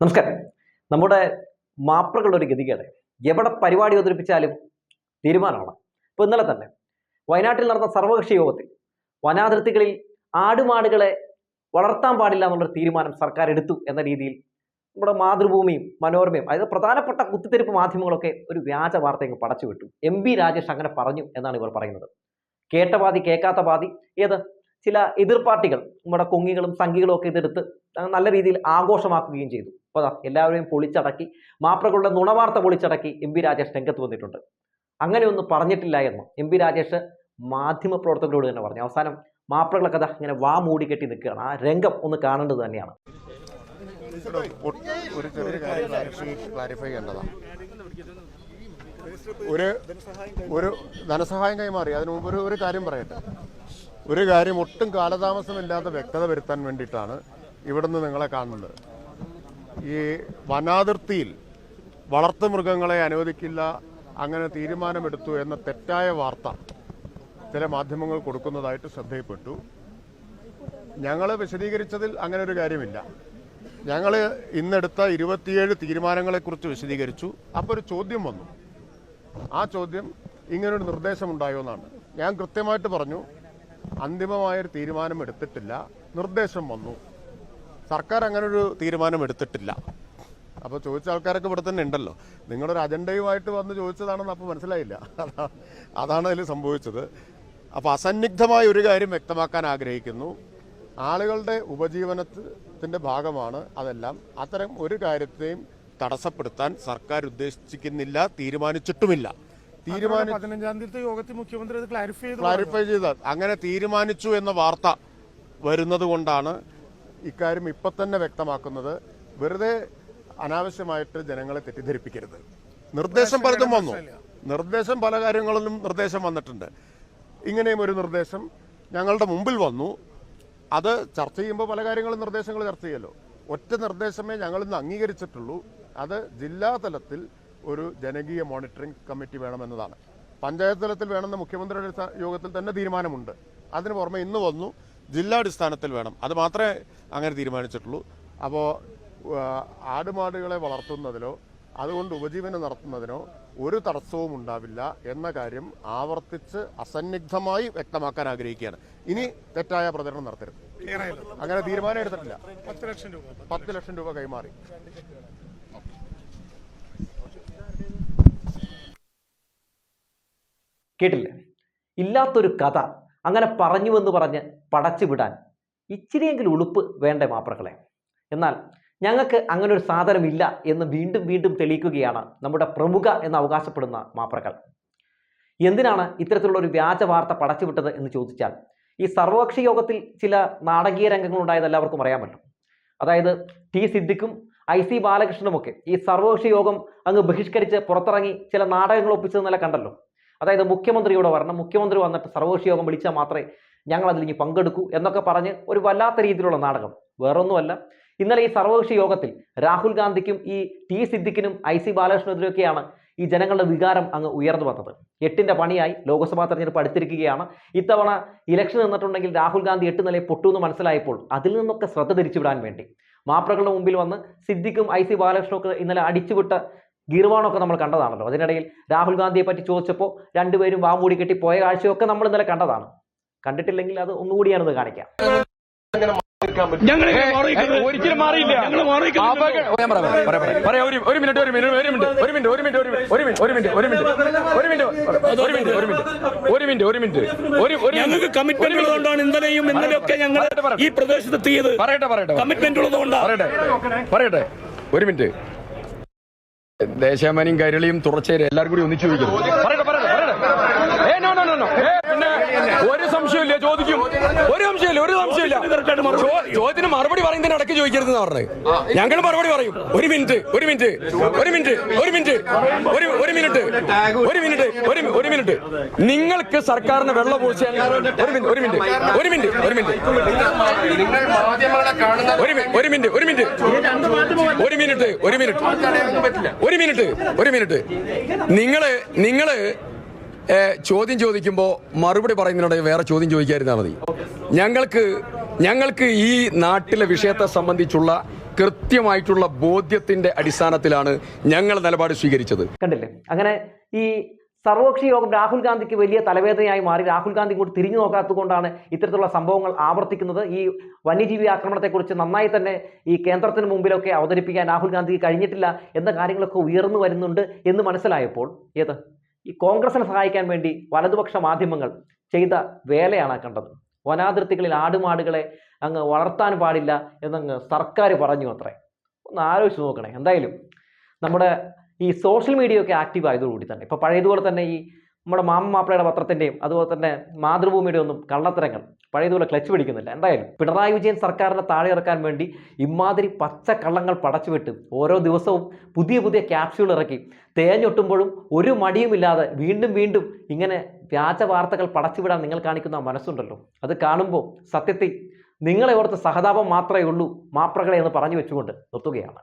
നമസ്കാരം. നമ്മുടെ മാപ്രകളുടെ ഒരു ഗതികേട്. എവിടെ പരിപാടി അവതരിപ്പിച്ചാലും തീരുമാനമാണ് ഇപ്പോൾ ഇന്നലെ തന്നെ വയനാട്ടിൽ നടന്ന സർവകക്ഷി യോഗത്തിൽ വനാതിർത്തികളിൽ ആടുമാടുകളെ വളർത്താൻ പാടില്ല എന്നുള്ളൊരു തീരുമാനം സർക്കാർ എടുത്തു എന്ന രീതിയിൽ നമ്മുടെ മാതൃഭൂമിയും മനോരമയും അതായത് പ്രധാനപ്പെട്ട കുത്തിത്തിരിപ്പ് മാധ്യമങ്ങളൊക്കെ ഒരു വ്യാജ വാർത്ത ഇങ്ങ് പടച്ചു വിട്ടു. എം ബി രാജേഷ് അങ്ങനെ പറഞ്ഞു എന്നാണ് ഇവർ പറയുന്നത്. കേട്ട പാതി കേൾക്കാത്ത പാതി ഏത്? ചില എതിർ പാർട്ടികൾ നമ്മുടെ കൊങ്ങികളും സംഘികളും ഒക്കെ ഇതെടുത്ത് നല്ല രീതിയിൽ ആഘോഷമാക്കുകയും ചെയ്തു. അപ്പോൾ എല്ലാവരെയും പൊളിച്ചടക്കി മാപ്രകളുടെ നുണവാർത്ത പൊളിച്ചടക്കി എം രാജേഷ് രംഗത്ത് വന്നിട്ടുണ്ട്. അങ്ങനെയൊന്നും പറഞ്ഞിട്ടില്ല എന്ന് എം പി രാജേഷ് മാധ്യമ പ്രവർത്തകരോട് തന്നെ പറഞ്ഞു. അവസാനം മാപ്രകളെ കഥ ഇങ്ങനെ വാ മൂടിക്കെട്ടി നിൽക്കുകയാണ്. ആ രംഗം ഒന്ന് കാണേണ്ടത് തന്നെയാണ്. ഒരു ചെറിയ കാര്യം ക്ലാരിഫൈ ഒരു ഒരു ധനസഹായം കൈമാറി. അതിനു മുമ്പ് ഒരു കാര്യം പറയട്ടെ. ഒരു കാര്യം ഒട്ടും കാലതാമസമില്ലാതെ വ്യക്തത വരുത്താൻ വേണ്ടിയിട്ടാണ് ഇവിടുന്ന് നിങ്ങളെ കാണുന്നത്. ഈ വനാതിർത്തിയിൽ വളർത്തുമൃഗങ്ങളെ അനുവദിക്കില്ല അങ്ങനെ തീരുമാനമെടുത്തു എന്ന തെറ്റായ വാർത്ത ചില മാധ്യമങ്ങൾ കൊടുക്കുന്നതായിട്ട് ശ്രദ്ധയിൽപ്പെട്ടു. ഞങ്ങൾ വിശദീകരിച്ചതിൽ അങ്ങനെ ഒരു കാര്യമില്ല. ഞങ്ങൾ ഇന്നെടുത്ത ഇരുപത്തിയേഴ് തീരുമാനങ്ങളെക്കുറിച്ച് വിശദീകരിച്ചു. അപ്പോൾ ഒരു ചോദ്യം വന്നു. ആ ചോദ്യം ഇങ്ങനൊരു നിർദ്ദേശമുണ്ടായോ എന്നാണ്. ഞാൻ കൃത്യമായിട്ട് പറഞ്ഞു അന്തിമമായൊരു തീരുമാനം എടുത്തിട്ടില്ല നിർദ്ദേശം വന്നു. സർക്കാർ അങ്ങനെ ഒരു തീരുമാനം എടുത്തിട്ടില്ല അപ്പോൾ ചോദിച്ച ആൾക്കാരൊക്കെ ഇവിടെ തന്നെ ഉണ്ടല്ലോ. നിങ്ങളൊരു അജണ്ടയുമായിട്ട് വന്ന് ചോദിച്ചതാണെന്ന് അപ്പോൾ മനസ്സിലായില്ല. അതാണ് അതിൽ സംഭവിച്ചത്. അപ്പോൾ അസന്നിഗ്ധമായ ഒരു കാര്യം വ്യക്തമാക്കാൻ ആഗ്രഹിക്കുന്നു. ആളുകളുടെ ഉപജീവനത്തിന്റെ ഭാഗമാണ് അതെല്ലാം. അത്തരം ഒരു കാര്യത്തെയും തടസ്സപ്പെടുത്താൻ സർക്കാർ ഉദ്ദേശിക്കുന്നില്ല തീരുമാനിച്ചിട്ടുമില്ല. തീരുമാനി പതിനഞ്ചാം തീയതി യോഗത്തിൽ മുഖ്യമന്ത്രി അത് ക്ലാരിഫൈ ചെയ്തു ക്ലാരിഫൈ ചെയ്ത അങ്ങനെ തീരുമാനിച്ചു എന്ന വാർത്ത വരുന്നത് കൊണ്ടാണ് ഇക്കാര്യം ഇപ്പൊ തന്നെ വ്യക്തമാക്കുന്നത് വെറുതെ അനാവശ്യമായിട്ട് ജനങ്ങളെ തെറ്റിദ്ധരിപ്പിക്കരുത്. നിർദ്ദേശം പലതും വന്നു. നിർദ്ദേശം പല കാര്യങ്ങളിലും നിർദ്ദേശം വന്നിട്ടുണ്ട്. ഇങ്ങനെയും ഒരു നിർദ്ദേശം ഞങ്ങളുടെ മുമ്പിൽ വന്നു. അത് ചർച്ച ചെയ്യുമ്പോൾ പല കാര്യങ്ങളും നിർദ്ദേശങ്ങൾ ചർച്ച ചെയ്യല്ലോ. ഒറ്റ നിർദ്ദേശമേ ഞങ്ങൾ ഇന്ന് അംഗീകരിച്ചിട്ടുള്ളൂ. അത് ജില്ലാ തലത്തിൽ ഒരു ജനകീയ മോണിറ്ററിംഗ് കമ്മിറ്റി വേണമെന്നതാണ്. പഞ്ചായത്ത് തലത്തിൽ വേണമെന്ന് മുഖ്യമന്ത്രിയുടെ യോഗത്തിൽ തന്നെ തീരുമാനമുണ്ട്. അതിന് പുറമെ ഇന്ന് വന്നു. ജില്ലാടിസ്ഥാനത്തിൽ വേണം. അത് മാത്രമേ അങ്ങനെ തീരുമാനിച്ചിട്ടുള്ളൂ. അപ്പോൾ ആടുമാടുകളെ വളർത്തുന്നതിലോ അതുകൊണ്ട് ഉപജീവനം നടത്തുന്നതിനോ ഒരു തടസ്സവും ഉണ്ടാവില്ല എന്ന കാര്യം ആവർത്തിച്ച് അസന്നിഗ്ധമായി വ്യക്തമാക്കാൻ ആഗ്രഹിക്കുകയാണ്. ഇനി തെറ്റായ പ്രചരണം നടത്തരുത്. അങ്ങനെ തീരുമാനം എടുത്തിട്ടില്ല. പത്ത് ലക്ഷം രൂപ പത്ത് ലക്ഷം രൂപ കൈമാറി. കേട്ടില്ല? ഇല്ലാത്തൊരു കഥ. അങ്ങനെ പറഞ്ഞു എന്ന് പറഞ്ഞ് പടച്ചു വിടാൻ ഇച്ചിരിയെങ്കിലും ഉളുപ്പ് വേണ്ടേ മാപ്രകളെ? എന്നാൽ ഞങ്ങൾക്ക് അങ്ങനെ ഒരു സാധനമില്ല എന്ന് വീണ്ടും വീണ്ടും തെളിയിക്കുകയാണ് നമ്മുടെ പ്രമുഖ എന്ന് അവകാശപ്പെടുന്ന മാപ്രകൾ. എന്തിനാണ് ഇത്തരത്തിലുള്ള ഒരു വ്യാജ വാർത്ത പടച്ചുവിട്ടത് എന്ന് ചോദിച്ചാൽ ഈ സർവകക്ഷി യോഗത്തിൽ ചില നാടകീയ രംഗങ്ങൾ ഉണ്ടായത് എല്ലാവർക്കും അറിയാമല്ലോ. അതായത് ടി സിദ്ദിഖും ഐ സി ബാലകൃഷ്ണനുമൊക്കെ ഈ സർവകക്ഷി യോഗം അങ്ങ് ബഹിഷ്കരിച്ച് പുറത്തിറങ്ങി ചില നാടകങ്ങൾ ഒപ്പിച്ചത് നില കണ്ടല്ലോ. അതായത് മുഖ്യമന്ത്രിയോട് വരണം മുഖ്യമന്ത്രി വന്നിട്ട് സർവകക്ഷി യോഗം വിളിച്ചാൽ മാത്രമേ ഞങ്ങൾ അതിൽ പങ്കെടുക്കൂ എന്നൊക്കെ പറഞ്ഞ് ഒരു വല്ലാത്ത രീതിയിലുള്ള നാടകം. വേറൊന്നുമല്ല. ഇന്നലെ ഈ സർവകക്ഷി യോഗത്തിൽ രാഹുൽ ഗാന്ധിക്കും ഈ ടി സിദ്ദിഖിനും ഐ സി ബാലകൃഷ്ണനെതിരെയൊക്കെയാണ് ഈ ജനങ്ങളുടെ വികാരം അങ്ങ് ഉയർന്നു വന്നത്. എട്ടിന്റെ പണിയായി ലോക്സഭാ തെരഞ്ഞെടുപ്പ് അടുത്തിരിക്കുകയാണ്. ഇത്തവണ ഇലക്ഷൻ നിന്നിട്ടുണ്ടെങ്കിൽ രാഹുൽ ഗാന്ധി എട്ട് നിലയിൽ പൊട്ടുമെന്ന് മനസ്സിലായപ്പോൾ അതിൽ നിന്നൊക്കെ ശ്രദ്ധ തിരിച്ചുവിടാൻ വേണ്ടി. മാപ്രകളുടെ മുമ്പിൽ വന്ന് സിദ്ദിഖും ഐ സി ബാലകൃഷ്ണനൊക്കെ ഇന്നലെ അടിച്ചുവിട്ട ഗീർവാണൊക്കെ നമ്മൾ കണ്ടതാണല്ലോ. അതിനിടയിൽ രാഹുൽ ഗാന്ധിയെ പറ്റി ചോദിച്ചപ്പോൾ രണ്ടുപേരും വാമൂടി കെട്ടി പോയ കാഴ്ചയൊക്കെ നമ്മൾ ഇന്നലെ കണ്ടതാണ്. കണ്ടിട്ടില്ലെങ്കിൽ അത് ഒന്നുകൂടി ഞാനത് കാണിക്കാം ഒരിക്കലും മാറിയില്ല ഒരു മിനിറ്റ് ഒരു മിനിറ്റ് ഒരു മിനിറ്റ് ഒരു മിനിറ്റ് ഒരു മിനിറ്റ് ഒരു മിനിറ്റ് ഒരു മിനിറ്റ് ഒരു മിനിറ്റ് ഒരു മിനിറ്റ് ഒരു മിനിറ്റ് ഒരു മിനിറ്റ് ഒരു മിനിറ്റ് ഒരു മിനിറ്റ് ഒരു ഒരു ഞങ്ങൾക്ക് കമ്മിറ്റ്മെന്റ് ഉള്ളതുകൊണ്ടാണ് ഇന്നലെയും ഇന്നലെയൊക്കെ ഞങ്ങൾ ഈ പ്രദേശത്ത് എത്തിയത് പറയട്ടെ പറയട്ടെ കമ്മിറ്റ്മെന്റ് ഉള്ളതുകൊണ്ടാണ് പറയട്ടെ പറയട്ടെ ഒരു മിനിറ്റ് ദേശാമാനിയും കരളിയും തുടർച്ചയായി എല്ലാവരും കൂടി ഒന്നിച്ചു ചോദിക്കുന്നു പറയട്ടെ ഏ നോ നോ നോ നോ ഏ പിന്നെ ഒരു സംശയമില്ല ചോദിക്കും ഒരു സംശയമില്ല ഒരു സംശയമില്ല ചോദ്യത്തിന് മറുപടി പറയുന്നതിന് ഇടയ്ക്ക് ചോദിക്കരുതെന്ന് പറഞ്ഞത് ഞങ്ങൾ മറുപടി പറയും ഒരു മിനിറ്റ് ഒരു മിനിറ്റ് ഒരു മിനിറ്റ് ഒരു മിനിറ്റ് ഒരു ഒരു മിനിറ്റ് ഒരു മിനിറ്റ് ഒരു ഒരു മിനിറ്റ് നിങ്ങൾക്ക് സർക്കാരിന് വെള്ളം പൂഴ്ചയാൽ ഒരു മിനിറ്റ് ഒരു മിനിറ്റ് ഒരു മിനിറ്റ് ഒരു മിനിറ്റ് ഒരു മിനിറ്റ് ഒരു മിനിറ്റ് ഒരു മിനിറ്റ് ഒരു മിനിറ്റ് ഒരു മിനിറ്റ് ഒരു മിനിറ്റ് ഒരു മിനിറ്റ് നിങ്ങൾ നിങ്ങൾ ചോദ്യം ചോദിക്കുമ്പോൾ മറുപടി പറയുന്നതിനിടെ വേറെ ചോദ്യം ചോദിക്കാതിരുന്നാൽ മതി. ഞങ്ങൾക്ക് ഞങ്ങൾക്ക് ഈ നാട്ടിലെ വിഷയത്തെ സംബന്ധിച്ചുള്ള കൃത്യമായിട്ടുള്ള ബോധ്യത്തിന്റെ അടിസ്ഥാനത്തിലാണ് ഞങ്ങൾ നിലപാട് സ്വീകരിച്ചത്. കണ്ടില്ലേ? അങ്ങനെ ഈ സർവകക്ഷി യോഗം രാഹുൽ ഗാന്ധിക്ക് വലിയ തലവേദനയായി മാറി. രാഹുൽ ഗാന്ധി ഇങ്ങോട്ട് തിരിഞ്ഞു നോക്കാത്തത് കൊണ്ടാണ് ഇത്തരത്തിലുള്ള സംഭവങ്ങൾ ആവർത്തിക്കുന്നത്. ഈ വന്യജീവി ആക്രമണത്തെക്കുറിച്ച് നന്നായി തന്നെ ഈ കേന്ദ്രത്തിന് മുമ്പിലൊക്കെ അവതരിപ്പിക്കാൻ രാഹുൽ ഗാന്ധിക്ക് കഴിഞ്ഞിട്ടില്ല എന്ന കാര്യങ്ങളൊക്കെ ഉയർന്നു വരുന്നുണ്ട് എന്ന് മനസ്സിലായപ്പോൾ. ഏത്? ഈ കോൺഗ്രസിനെ സഹായിക്കാൻ വേണ്ടി വലതുപക്ഷ മാധ്യമങ്ങൾ ചെയ്ത വേലയാണ് കണ്ടത്. വനാതിർത്തികളിൽ ആടുമാടുകളെ അങ്ങ് വളർത്താൻ പാടില്ല എന്നങ്ങ് സർക്കാർ പറഞ്ഞു അത്രേ. ഒന്ന് ആലോചിച്ച് നോക്കണേ. എന്തായാലും നമ്മുടെ ഈ സോഷ്യൽ മീഡിയ ഒക്കെ ആക്റ്റീവ് ആയതോടുകൂടി തന്നെ. ഇപ്പോൾ പഴയതുപോലെ തന്നെ ഈ നമ്മുടെ മാമ മാപ്പിളയുടെ പത്രത്തിന്റെയും അതുപോലെ തന്നെ മാതൃഭൂമിയുടെ ഒന്നും കള്ളത്തരങ്ങൾ. പഴയതുപോലെ ക്ലച്ച് പിടിക്കുന്നില്ല. എന്തായാലും പിണറായി വിജയൻ സർക്കാരിനെ താഴെ ഇറക്കാൻ വേണ്ടി ഇമാതിരി പച്ച കള്ളങ്ങൾ പടച്ചുവിട്ട് ഓരോ ദിവസവും പുതിയ പുതിയ ക്യാപ്സ്യൂൾ ഇറക്കി. തേഞ്ഞൊട്ടുമ്പോഴും ഒരു മടിയുമില്ലാതെ വീണ്ടും വീണ്ടും ഇങ്ങനെ വ്യാജ വാർത്തകൾ പടച്ചുവിടാൻ നിങ്ങൾ കാണിക്കുന്ന മനസ്സുണ്ടല്ലോ. അത് കാണുമ്പോൾ സത്യത്തിൽ നിങ്ങളെ ഓർത്ത് സഹതാപം മാത്രമേ ഉള്ളൂ മാപ്രകളെ എന്ന് പറഞ്ഞു വെച്ചുകൊണ്ട് നിർത്തുകയാണ്.